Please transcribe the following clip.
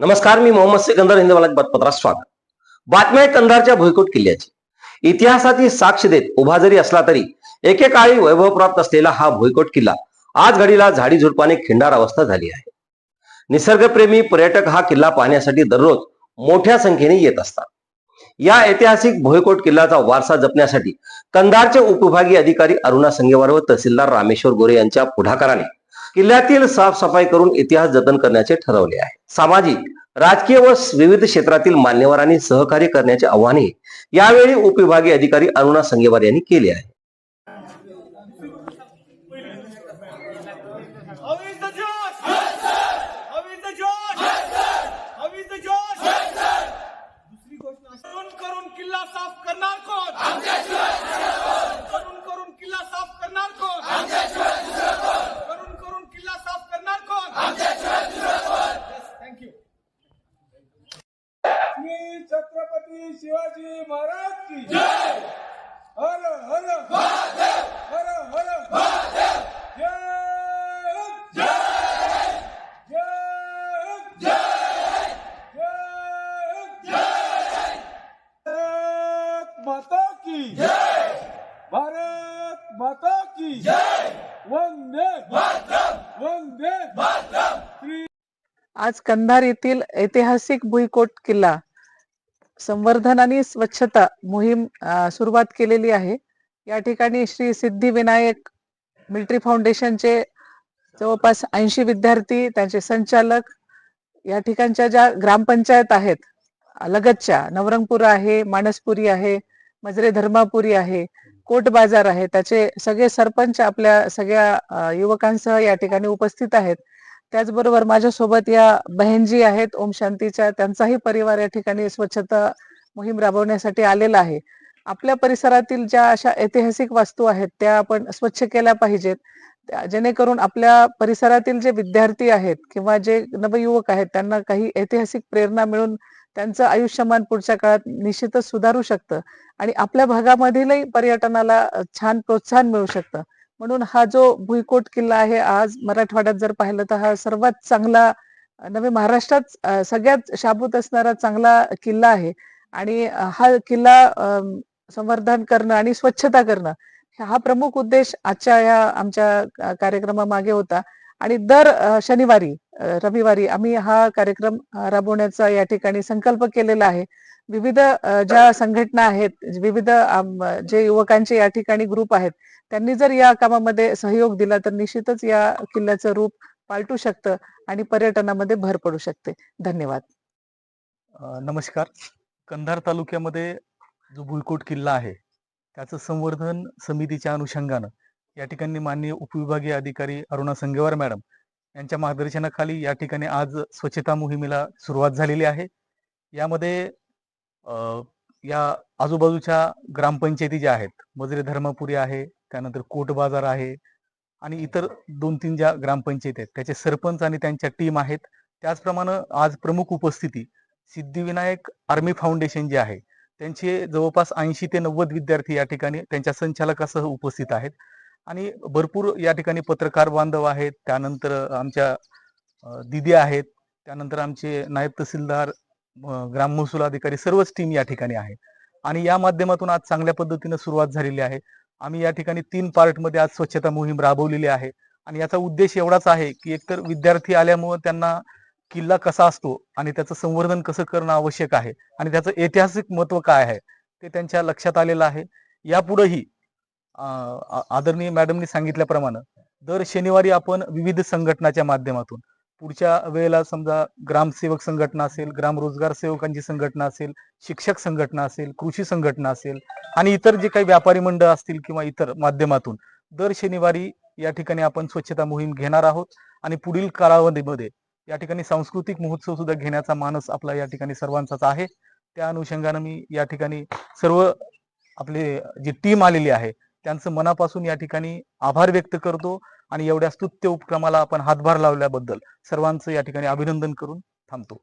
नमस्कार मी मोहम्मद सिकंदर हिंदवाला बातपत्रात स्वागत. बातम्या कंधारच्या भुईकोट किल्ल्याची. इतिहासाची साक्ष देत उभा जरी असला तरी एकेकाळी वैभव प्राप्त असलेला हा भुईकोट किल्ला आज घडीला झाडी झुडपाने खिंडार अवस्था झाली आहे. निसर्गप्रेमी पर्यटक हा किल्ला पाहण्यासाठी दररोज मोठ्या संख्येने येत असतात. या ऐतिहासिक भुईकोट किल्ल्याचा वारसा जपण्यासाठी कंधारचे उपविभागीय अधिकारी अरुणा संगेवार व तहसीलदार रामेश्वर गोरे यांच्या पुढाकाराने किल्ल्यातील साफसफाई करून इतिहास जतन करण्याचे ठरवले आहे. सामाजिक राजकीय व विविध क्षेत्रातील मान्यवरांनी सहकार्य करण्याचे आव्हाने यावेळी उपविभागीय अधिकारी अरुणा संगेवार यांनी केले आहे. छत्रपती शिवाजी महाराज की जय! हर हर हर हर जय! जय जय! जय भारत माता की जय! भारत माता की जय! वंदे वंदे आज कंधार येथील ऐतिहासिक भुईकोट किल्ला संवर्धन आणि स्वच्छता मोहीम सुरुवात केलेली आहे. या ठिकाणी श्री सिद्धिविनायक मिलिटरी फाउंडेशनचे जवळपास ऐंशी विद्यार्थी त्यांचे संचालक या ठिकाणच्या ज्या ग्रामपंचायत आहेत लगतच्या नवरंगपूर आहे मानसपुरी आहे मजरे धर्मापुरी आहे कोट बाजार आहे त्याचे सगळे सरपंच आपल्या सगळ्या युवकांसह या ठिकाणी उपस्थित आहेत. त्याचबरोबर माझ्यासोबत या बहिणजी आहेत ओम शांतीच्या. त्यांचाही परिवार या ठिकाणी स्वच्छता मोहीम राबवण्यासाठी आलेला आहे. आपल्या परिसरातील ज्या अशा ऐतिहासिक वास्तू आहेत त्या आपण स्वच्छ केल्या पाहिजेत. जेणेकरून आपल्या परिसरातील जे विद्यार्थी आहेत किंवा जे नवयुवक आहेत त्यांना काही ऐतिहासिक प्रेरणा मिळून त्यांचं आयुष्यमान पुढच्या काळात निश्चितच सुधारू शकतं आणि आपल्या भागामधीलही पर्यटनाला छान प्रोत्साहन मिळू शकतं. म्हणून हा जो भुईकोट किल्ला आहे आज मराठवाड्यात जर पाहिलं तर हा सर्वात चांगला नवे महाराष्ट्रात सगळ्यात शाबूत असणारा चांगला किल्ला आहे. आणि हा किल्ला संवर्धन करणं आणि स्वच्छता करणं हा प्रमुख उद्देश आजच्या या आमच्या कार्यक्रमामागे होता. आणि दर शनिवारी रविवारी आम्ही हा कार्यक्रम राबवण्याचा या ठिकाणी संकल्प केलेला आहे. विविध ज्या संघटना आहेत विविध जे युवकांचे या ठिकाणी ग्रुप आहेत त्यांनी जर या कामामध्ये सहयोग दिला तर निश्चितच या किल्ल्याचं रूप पालटू शकतं आणि पर्यटनामध्ये भर पडू शकते. धन्यवाद. नमस्कार. कंधार तालुक्यामध्ये जो भुईकोट किल्ला आहे त्याचं संवर्धन समितीच्या अनुषंगानं या ठिकाणी माननीय उपविभागीय अधिकारी अरुणा संगेवार मॅडम यांच्या मार्गदर्शनाखाली या ठिकाणी आज स्वच्छता मोहिमेला सुरुवात झालेली आहे. यामध्ये या आजूबाजूच्या ग्रामपंचायती ज्या आहेत मजरे धर्मापुरी आहे त्यानंतर कोट बाजार आहे आणि इतर दोन तीन ज्या ग्रामपंचायती आहेत त्याचे सरपंच आणि त्यांच्या टीम आहेत. त्याचप्रमाणे आज प्रमुख उपस्थिती सिद्धिविनायक आर्मी फाउंडेशन जे आहे त्यांचे जवळपास ऐंशी ते नव्वद विद्यार्थी या ठिकाणी त्यांच्या संचालकासह उपस्थित आहेत. आणि भरपूर या ठिकाणी पत्रकार बांधव आहेत. त्यानंतर आमच्या दिदी आहेत. त्यानंतर आमचे नायब तहसीलदार ग्राम महसूल अधिकारी सर्वच टीम या ठिकाणी आहे आणि या माध्यमातून आज चांगल्या पद्धतीनं सुरुवात झालेली आहे. आम्ही या ठिकाणी तीन पार्टमध्ये आज स्वच्छता मोहीम राबवलेली आहे. आणि याचा उद्देश एवढाच आहे की एकतर विद्यार्थी आल्यामुळे त्यांना किल्ला कसा असतो आणि त्याचं संवर्धन कसं करणं आवश्यक आहे आणि त्याचं ऐतिहासिक महत्त्व काय आहे ते त्यांच्या लक्षात आलेलं आहे. यापुढेही आदरणीय मॅडमनी सांगितल्याप्रमाणे दर शनिवारी आपण विविध संघटनाच्या माध्यमातून पुढच्या वेळेला समजा ग्रामसेवक संघटना असेल ग्राम रोजगार सेवकांची संघटना असेल शिक्षक संघटना असेल कृषी संघटना असेल आणि इतर जे काही व्यापारी मंडळ असतील किंवा इतर माध्यमातून दर शनिवारी या ठिकाणी आपण स्वच्छता मोहीम घेणार आहोत आणि पुढील कालावधीमध्ये या ठिकाणी सांस्कृतिक महोत्सव सुद्धा घेण्याचा मानस आपला या ठिकाणी सर्वांचाच आहे. त्या अनुषंगानं मी या ठिकाणी सर्व आपले जी टीम आलेली आहे त्यांचं मनापासून या ठिकाणी आभार व्यक्त करतो आणि एवढ्या स्तुत्य उपक्रमाला आपण हातभार लावल्याबद्दल सर्वांचं या ठिकाणी अभिनंदन करून थांबतो.